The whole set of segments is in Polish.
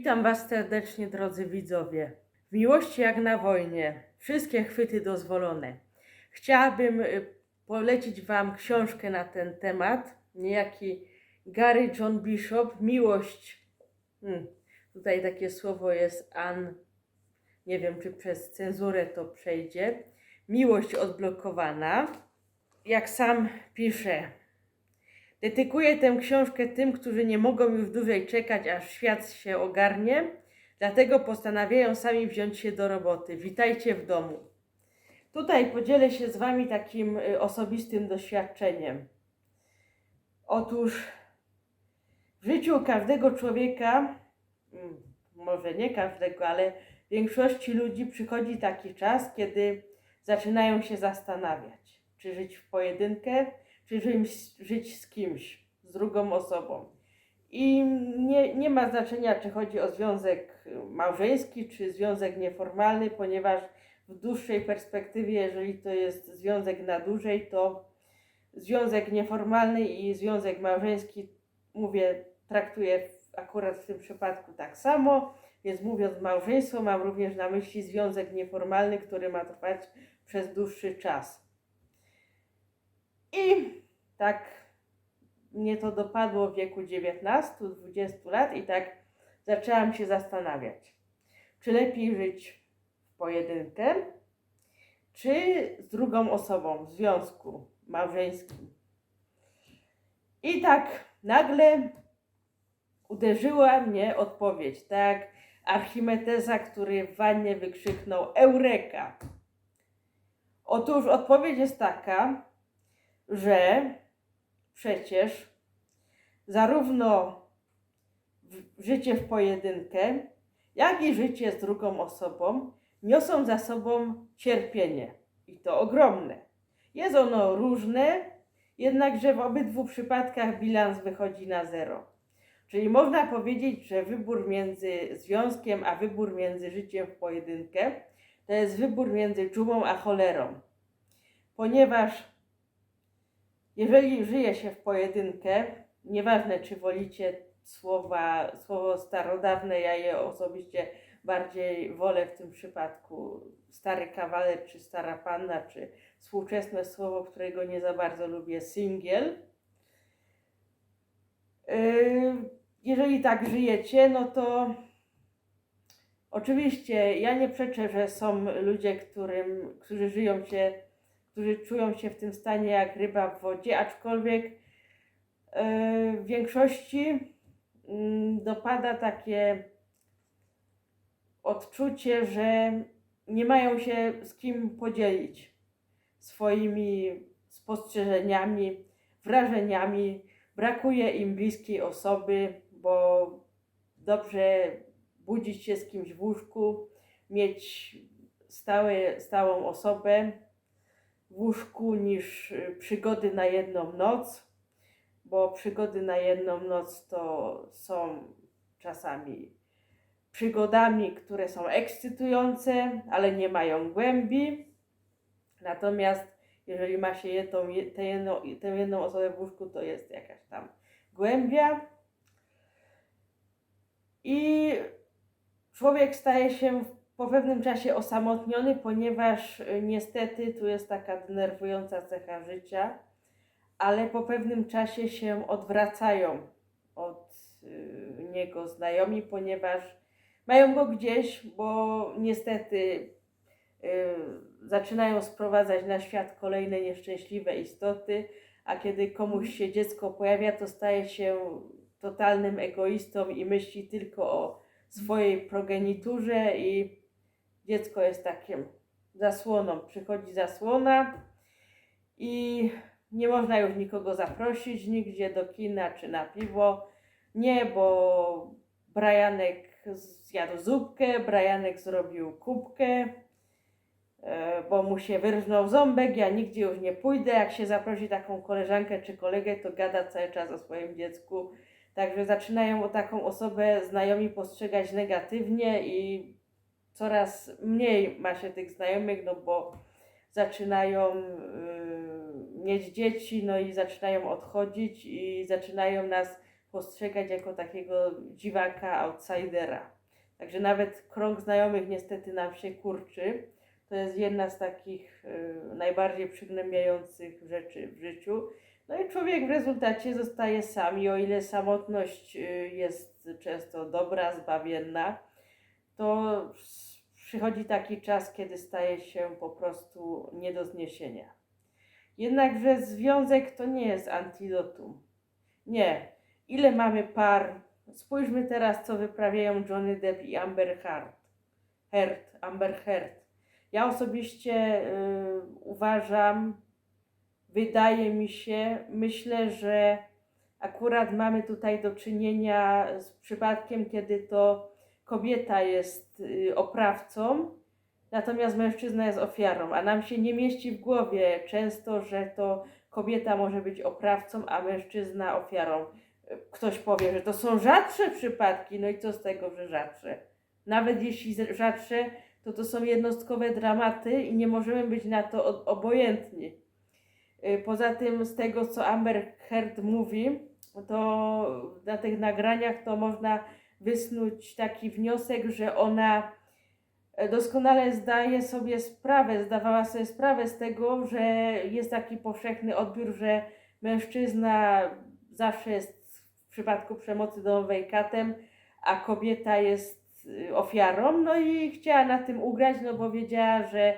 Witam Was serdecznie, drodzy widzowie. W miłości jak na wojnie, wszystkie chwyty dozwolone. Chciałabym y, polecić Wam książkę na ten temat. Niejaki Gary John Bishop, Miłość. Hmm, tutaj takie słowo jest an. Nie wiem, czy przez cenzurę to przejdzie. Miłość odblokowana. Jak sam pisze, Dedykuję tę książkę tym, którzy nie mogą już dłużej czekać, aż świat się ogarnie, dlatego postanawiają sami wziąć się do roboty. Witajcie w domu. Tutaj podzielę się z Wami takim y, osobistym doświadczeniem. Otóż w życiu każdego człowieka, mm, może nie każdego, ale większości ludzi przychodzi taki czas, kiedy zaczynają się zastanawiać, czy żyć w pojedynkę, czy żyć, żyć z kimś, z drugą osobą. I nie, nie ma znaczenia, czy chodzi o związek małżeński, czy związek nieformalny, ponieważ w dłuższej perspektywie, jeżeli to jest związek na dłużej, to związek nieformalny i związek małżeński, mówię, traktuję akurat w tym przypadku tak samo. Więc mówiąc małżeństwo, mam również na myśli związek nieformalny, który ma trwać przez dłuższy czas. I tak mnie to dopadło w wieku 19-20 lat i tak zaczęłam się zastanawiać, czy lepiej żyć w pojedynkę, czy z drugą osobą w związku małżeńskim. I tak nagle uderzyła mnie odpowiedź, tak jak Archimedesa, który w wannie wykrzyknął Eureka. Otóż odpowiedź jest taka, że przecież zarówno życie w pojedynkę, jak i życie z drugą osobą niosą za sobą cierpienie i to ogromne. Jest ono różne, jednakże w obydwu przypadkach bilans wychodzi na zero. Czyli można powiedzieć, że wybór między związkiem a wybór między życiem w pojedynkę to jest wybór między dżumą a cholerą. Ponieważ jeżeli żyje się w pojedynkę, nieważne czy wolicie słowa, słowo starodawne, ja je osobiście bardziej wolę w tym przypadku stary kawaler, czy stara panna, czy współczesne słowo, którego nie za bardzo lubię, singiel. Yy, Jeżeli tak żyjecie, no to oczywiście ja nie przeczę, że są ludzie, którym, którzy żyją się którzy czują się w tym stanie jak ryba w wodzie, aczkolwiek e, w większości mm, dopada takie odczucie, że nie mają się z kim podzielić swoimi spostrzeżeniami, wrażeniami. Brakuje im bliskiej osoby, bo dobrze budzić się z kimś w łóżku, mieć stałe, stałą osobę, w łóżku niż y, przygody na jedną noc, bo przygody na jedną noc to są czasami przygodami, które są ekscytujące, ale nie mają głębi. Natomiast jeżeli ma się tę, jedną, tę jedną osobę w łóżku, to jest jakaś tam głębia. I człowiek staje się po pewnym czasie osamotniony, ponieważ y, niestety tu jest taka denerwująca cecha życia, ale po pewnym czasie się odwracają od y, niego znajomi, ponieważ mają go gdzieś, bo niestety y, zaczynają sprowadzać na świat kolejne nieszczęśliwe istoty, a kiedy komuś się dziecko pojawia, to staje się totalnym egoistą i myśli tylko o swojej progeniturze i dziecko jest takim zasłoną. Przychodzi zasłona i nie można już nikogo zaprosić nigdzie do kina czy na piwo. Nie, bo Brianek zjadł zupkę, Brianek zrobił kubkę, e, bo mu się wyrżnął ząbek, ja nigdzie już nie pójdę. Jak się zaprosi taką koleżankę czy kolegę, to gada cały czas o swoim dziecku. Także zaczynają o taką osobę znajomi postrzegać negatywnie i coraz mniej ma się tych znajomych, no bo zaczynają y, mieć dzieci, no i zaczynają odchodzić i zaczynają nas postrzegać jako takiego dziwaka, outsidera. Także nawet krąg znajomych niestety nam się kurczy. To jest jedna z takich y, najbardziej przygnębiających rzeczy w życiu. No i człowiek w rezultacie zostaje sam i o ile samotność y, jest często dobra, zbawienna, to przychodzi taki czas, kiedy staje się po prostu nie do zniesienia. Jednakże związek to nie jest antidotum. Nie. Ile mamy par? Spójrzmy teraz, co wyprawiają Johnny Depp i Amber Heard. Heard, Amber Heard. Ja osobiście y, uważam, wydaje mi się, myślę, że akurat mamy tutaj do czynienia z przypadkiem, kiedy to kobieta jest y, oprawcą, natomiast mężczyzna jest ofiarą, a nam się nie mieści w głowie często, że to kobieta może być oprawcą, a mężczyzna ofiarą. Ktoś powie, że to są rzadsze przypadki, no i co z tego, że rzadsze? Nawet jeśli rzadsze, to to są jednostkowe dramaty i nie możemy być na to obojętni. Y, Poza tym, z tego co Amber Heard mówi, to na tych nagraniach to można wysnuć taki wniosek, że ona e, doskonale zdaje sobie sprawę, zdawała sobie sprawę z tego, że jest taki powszechny odbiór, że mężczyzna zawsze jest w przypadku przemocy domowej katem, a kobieta jest y, ofiarą. No i chciała na tym ugrać, no bo wiedziała, że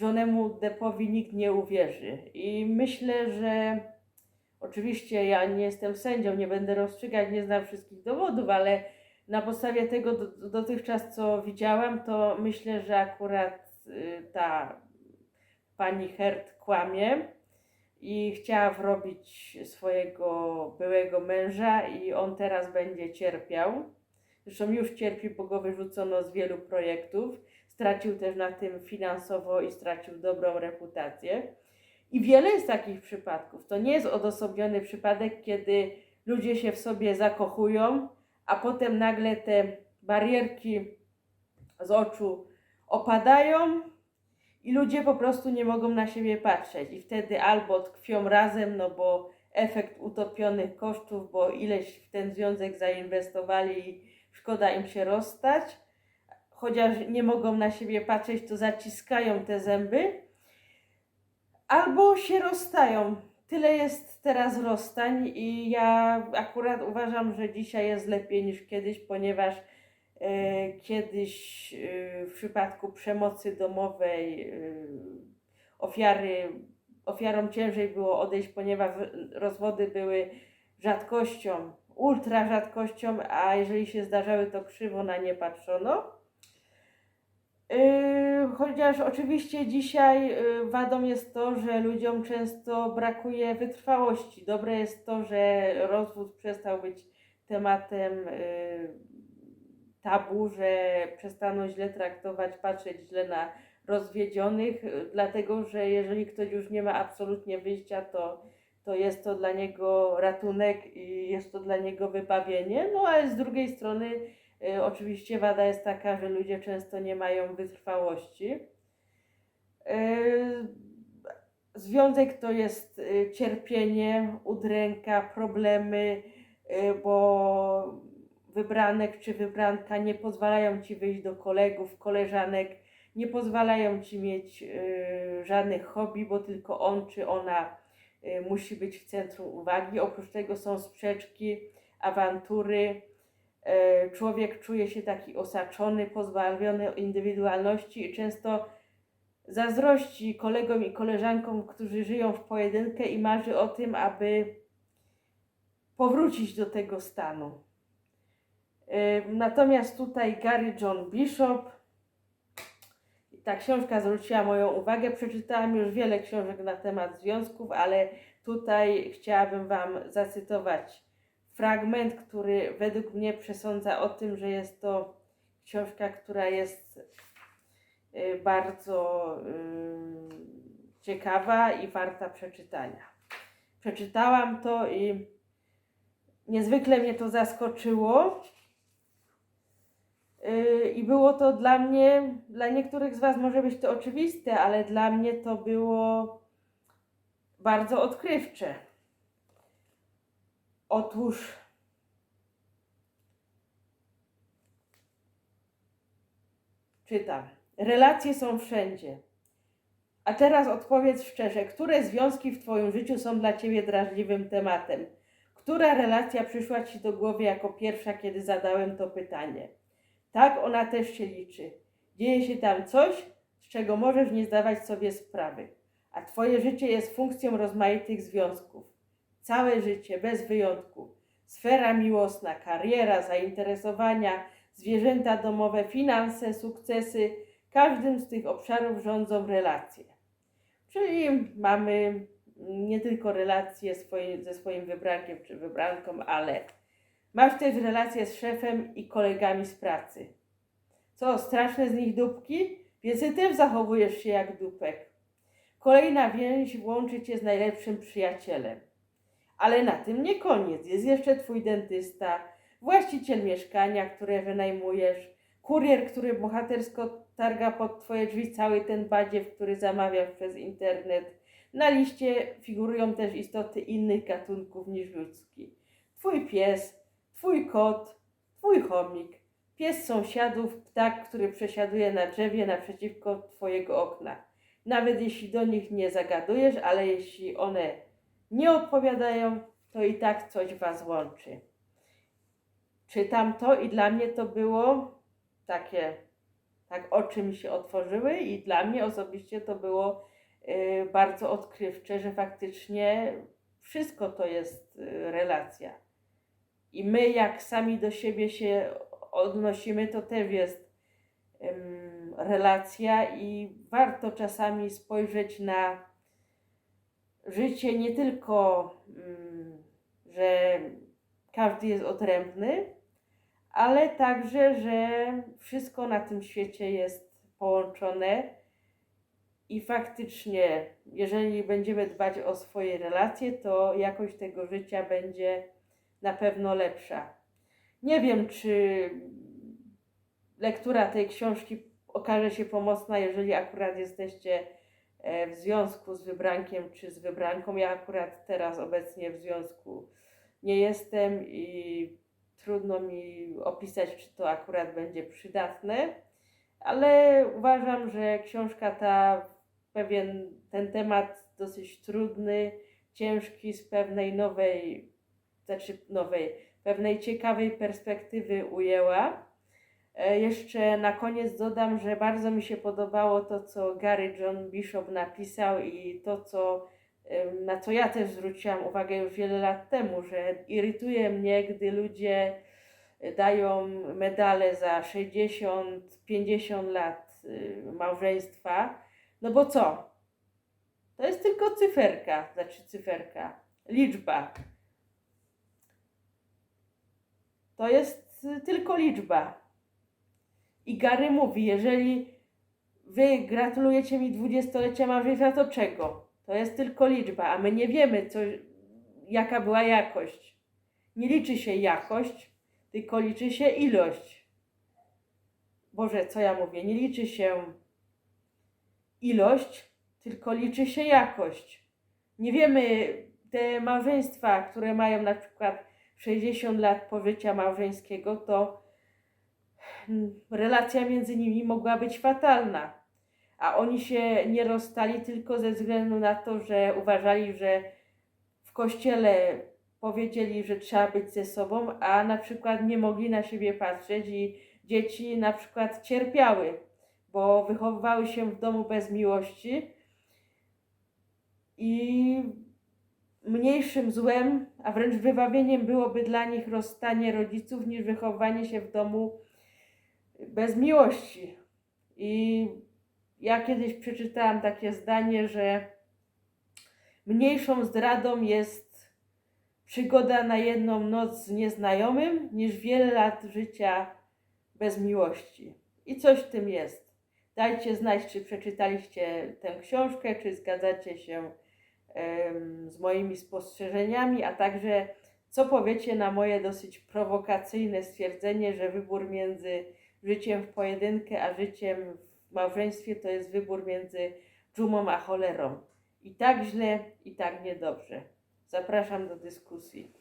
Johnemu Deppowi nikt nie uwierzy. I myślę, że oczywiście ja nie jestem sędzią, nie będę rozstrzygać, nie znam wszystkich dowodów, ale na podstawie tego do, dotychczas, co widziałam, to myślę, że akurat y, ta pani Hert kłamie i chciała wrobić swojego byłego męża i on teraz będzie cierpiał. Zresztą już cierpi, bo go wyrzucono z wielu projektów. Stracił też na tym finansowo i stracił dobrą reputację. I wiele jest takich przypadków. To nie jest odosobniony przypadek, kiedy ludzie się w sobie zakochują, a potem nagle te barierki z oczu opadają i ludzie po prostu nie mogą na siebie patrzeć. I wtedy albo tkwią razem, no bo efekt utopionych kosztów, bo ileś w ten związek zainwestowali i szkoda im się rozstać. Chociaż nie mogą na siebie patrzeć, to zaciskają te zęby. Albo się rozstają. Tyle jest teraz rozstań i ja akurat uważam, że dzisiaj jest lepiej niż kiedyś, ponieważ e, kiedyś e, w przypadku przemocy domowej e, ofiary, ofiarą ciężej było odejść, ponieważ rozwody były rzadkością, ultra rzadkością, a jeżeli się zdarzały, to krzywo na nie patrzono. Yy, chociaż oczywiście dzisiaj yy, wadą jest to, że ludziom często brakuje wytrwałości. Dobre jest to, że rozwód przestał być tematem yy, tabu, że przestano źle traktować, patrzeć źle na rozwiedzionych, dlatego że jeżeli ktoś już nie ma absolutnie wyjścia, to, to jest to dla niego ratunek i jest to dla niego wybawienie. No ale z drugiej strony Y, Oczywiście wada jest taka, że ludzie często nie mają wytrwałości. Y, Związek to jest y, cierpienie, udręka, problemy, y, bo wybranek czy wybranka nie pozwalają ci wyjść do kolegów, koleżanek, nie pozwalają ci mieć y, żadnych hobby, bo tylko on czy ona y, musi być w centrum uwagi. Oprócz tego są sprzeczki, awantury człowiek czuje się taki osaczony, pozbawiony indywidualności i często zazdrości kolegom i koleżankom, którzy żyją w pojedynkę i marzy o tym, aby powrócić do tego stanu. E, Natomiast tutaj Gary John Bishop, ta książka zwróciła moją uwagę. Przeczytałam już wiele książek na temat związków, ale tutaj chciałabym Wam zacytować fragment, który według mnie przesądza o tym, że jest to książka, która jest y, bardzo y, ciekawa i warta przeczytania. Przeczytałam to i niezwykle mnie to zaskoczyło. Y, I było to dla mnie, dla niektórych z Was może być to oczywiste, ale dla mnie to było bardzo odkrywcze. Otóż czytam. Relacje są wszędzie. A teraz odpowiedz szczerze, które związki w Twoim życiu są dla Ciebie drażliwym tematem? Która relacja przyszła Ci do głowy jako pierwsza, kiedy zadałem to pytanie? Tak, ona też się liczy. Dzieje się tam coś, z czego możesz nie zdawać sobie sprawy, a Twoje życie jest funkcją rozmaitych związków. Całe życie, bez wyjątku. Sfera miłosna, kariera, zainteresowania, zwierzęta domowe, finanse, sukcesy. Każdym z tych obszarów rządzą relacje. Czyli mamy nie tylko relacje ze swoim wybrankiem czy wybranką, ale masz też relacje z szefem i kolegami z pracy. Co, straszne z nich dupki? Więc ty też zachowujesz się jak dupek. Kolejna więź łączy cię z najlepszym przyjacielem. Ale na tym nie koniec. Jest jeszcze twój dentysta, właściciel mieszkania, które wynajmujesz, kurier, który bohatersko targa pod twoje drzwi cały ten badziew, który zamawiasz przez internet. Na liście figurują też istoty innych gatunków niż ludzki. Twój pies, twój kot, twój chomik, pies sąsiadów, ptak, który przesiaduje na drzewie naprzeciwko twojego okna. Nawet jeśli do nich nie zagadujesz, ale jeśli one nie odpowiadają, to i tak coś was łączy. Czytam to i dla mnie to było takie, tak oczy mi się otworzyły i dla mnie osobiście to było y, bardzo odkrywcze, że faktycznie wszystko to jest y, relacja. I my, jak sami do siebie się odnosimy, to też jest ym, relacja, i warto czasami spojrzeć na życie nie tylko, ym, że każdy jest odrębny, ale także, że wszystko na tym świecie jest połączone i faktycznie, jeżeli będziemy dbać o swoje relacje, to jakość tego życia będzie na pewno lepsza. Nie wiem, czy lektura tej książki okaże się pomocna, jeżeli akurat jesteście w związku z wybrankiem czy z wybranką. Ja akurat teraz obecnie w związku nie jestem i trudno mi opisać, czy to akurat będzie przydatne, ale uważam, że książka ta pewien ten temat dosyć trudny, ciężki z pewnej nowej, znaczy nowej, pewnej ciekawej perspektywy ujęła. E, Jeszcze na koniec dodam, że bardzo mi się podobało to, co Gary John Bishop napisał i to, co, na co ja też zwróciłam uwagę już wiele lat temu, że irytuje mnie, gdy ludzie dają medale za 60, 50 lat y, małżeństwa. No bo co? To jest tylko cyferka, znaczy cyferka, liczba. To jest tylko liczba. I Gary mówi, jeżeli wy gratulujecie mi dwudziestolecia małżeństwa, to czego? To jest tylko liczba, a my nie wiemy, co, jaka była jakość. Nie liczy się jakość, tylko liczy się ilość. Boże, co ja mówię? Nie liczy się ilość, tylko liczy się jakość. Nie wiemy, te małżeństwa, które mają na przykład 60 lat pożycia małżeńskiego, to relacja między nimi mogła być fatalna. A oni się nie rozstali tylko ze względu na to, że uważali, że w kościele powiedzieli, że trzeba być ze sobą, a na przykład nie mogli na siebie patrzeć i dzieci na przykład cierpiały, bo wychowywały się w domu bez miłości i mniejszym złem, a wręcz wybawieniem byłoby dla nich rozstanie rodziców niż wychowanie się w domu bez miłości. I ja kiedyś przeczytałam takie zdanie, że mniejszą zdradą jest przygoda na jedną noc z nieznajomym niż wiele lat życia bez miłości. I coś w tym jest. Dajcie znać, czy przeczytaliście tę książkę, czy zgadzacie się em, z moimi spostrzeżeniami, a także co powiecie na moje dosyć prowokacyjne stwierdzenie, że wybór między życiem w pojedynkę a życiem w małżeństwie to jest wybór między dżumą a cholerą. I tak źle, i tak niedobrze. Zapraszam do dyskusji.